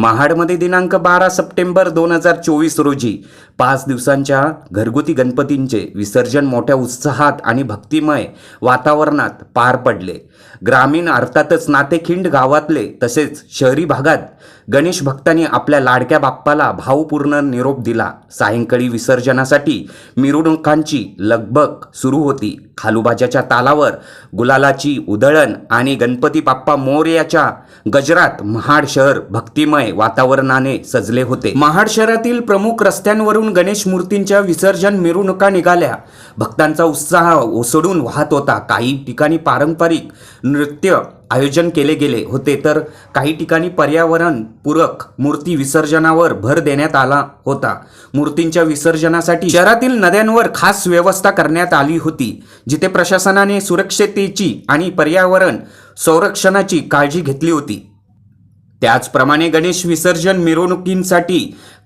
महाडमध्ये दिनांक बारा सप्टेंबर दोन हजार चोवीस रोजी पाच दिवसांच्या घरगुती गणपतींचे विसर्जन मोठ्या उत्साहात आणि भक्तिमय वातावरणात पार पडले. ग्रामीण अर्थातच नातेखिंड गावातले तसेच शहरी भागात गणेश भक्तांनी आपल्या लाडक्या बाप्पाला भावपूर्ण निरोप दिला. सायंकाळी विसर्जनासाठी मिरवणुकांची लगबग सुरू होती. खालुबाजाच्या तालावर गुलालाची उधळण आणि गणपती बाप्पा मोर्याच्या गजरात महाड शहर भक्तिमय वातावरणाने सजले होते. महाड शहरातील प्रमुख रस्त्यांवरून गणेश मूर्तींच्या विसर्जन मिरवणुका निघाल्या. भक्तांचा उत्साह ओसडून वाहत होता. काही ठिकाणी पारंपरिक नृत्य आयोजन केले गेले होते तर काही ठिकाणी पर्यावरण पूरक मूर्ती विसर्जनावर भर देण्यात आला होता. मूर्तींच्या विसर्जनासाठी शहरातील नद्यांवर खास व्यवस्था करण्यात आली होती जिथे प्रशासनाने सुरक्षिततेची आणि पर्यावरण संरक्षणाची काळजी घेतली होती. त्याचप्रमाणे गणेश विसर्जन मिरवणुकींसाठी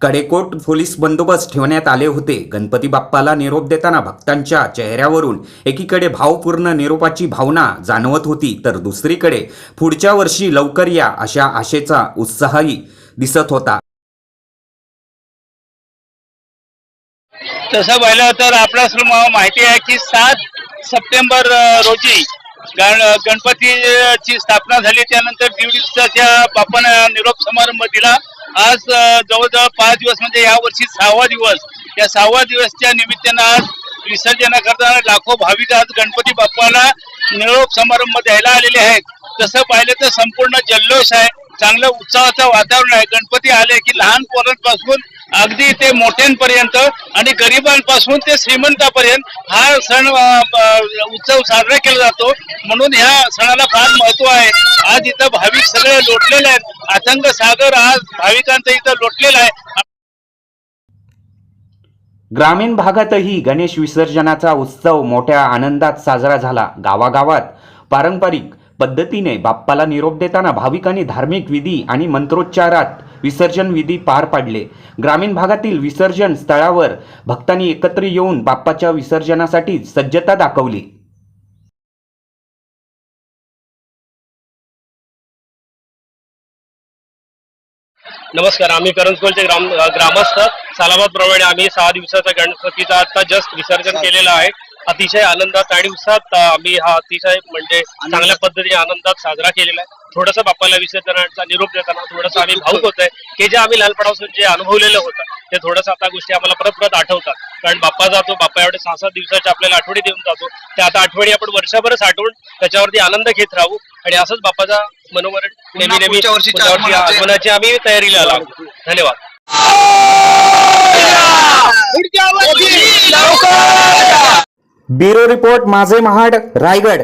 कडेकोट पोलीस बंदोबस्त ठेवण्यात आले होते. गणपती बाप्पाला निरोप देताना भक्तांच्या चेहऱ्यावरून एकीकडे भावपूर्ण निरोपाची भावना जाणवत होती तर दुसरीकडे पुढच्या वर्षी लवकर या अशा आशेचा उत्साहही दिसत होता. तसं पाहिलं तर आपल्यास माहिती आहे की सात सप्टेंबर रोजी गण गणपतीची स्थापना झाली. त्यानंतर दीड दिवसाच्या आपण निरोप समारंभ दिला. आज जवळजवळ पाच दिवस म्हणजे या वर्षी सहावा दिवस. या सहावा दिवसच्या निमित्तानं आज विसर्जना करताना लाखो भाविक आज गणपती बाप्पाला निरोप समारंभ द्यायला आलेले आहेत. तसं पाहिलं तर संपूर्ण जल्लोष आहे. चांगलं उत्साहाचं वातावरण आहे. गणपती आले की लहान पोरांपासून अगदी ते मोठ्यांपर्यंत आणि गरिबांपासून ते श्रीमंतापर्यंत हा सण उत्सव साजरा केला जातो. म्हणून ह्या सणाला फार महत्त्व आहे. आज इथं भाविक सगळे लोटलेले आहेत. अथंग सागर आज भाविकांचं इथं लोटलेला आहे. ग्रामीण भागातही गणेश विसर्जनाचा उत्सव मोठ्या आनंदात साजरा झाला गावागावात. पारंपरिक पद्धतीने बाप्पाला निरोप देताना भाविकांनी धार्मिक विधी आणि मंत्रोच्चारात विसर्जन विधी पार पाडले. ग्रामीण भागातील विसर्जन स्थळावर भक्तांनी एकत्र येऊन बाप्पाच्या विसर्जनासाठी सज्जता दाखवली. नमस्कार आम्ही करंजकोलचे ग्राम ग्रामस्थ. सालाबाद प्रमाणे आम्ही सहा दिवसाचा गणपतीचा आता जस्ट विसर्जन केलेलं आहे. अतिशय आनंदात आणि उत्साहात आम्ही हा अतिशय म्हणजे चांगल्या पद्धतीने आनंदात साजरा केलेला आहे. थोडंसं बाप्पाला विसर्जनाचा निरोप देताना थोडंसं आम्ही भाऊक होतोय. हे जे आम्ही लहानपणापासून जे अनुभवलेलं होतं ते थोडंसं आता गोष्टी आम्हाला परत परत आठवतात. कारण बाप्पा जातो बाप्पा एवढे सहा सात दिवसाच्या आपल्याला आठवडी देऊन जातो. त्या आता आठवडी आपण वर्षभर साठवून त्याच्यावरती आनंद घेत राहू. आणि असंच बाप्पाचा मनोमरण नेहमी नेहमी आगमनाची आम्ही तयारीला लागू. धन्यवाद. ब्युरो रिपोर्ट माझे महाड रायगड.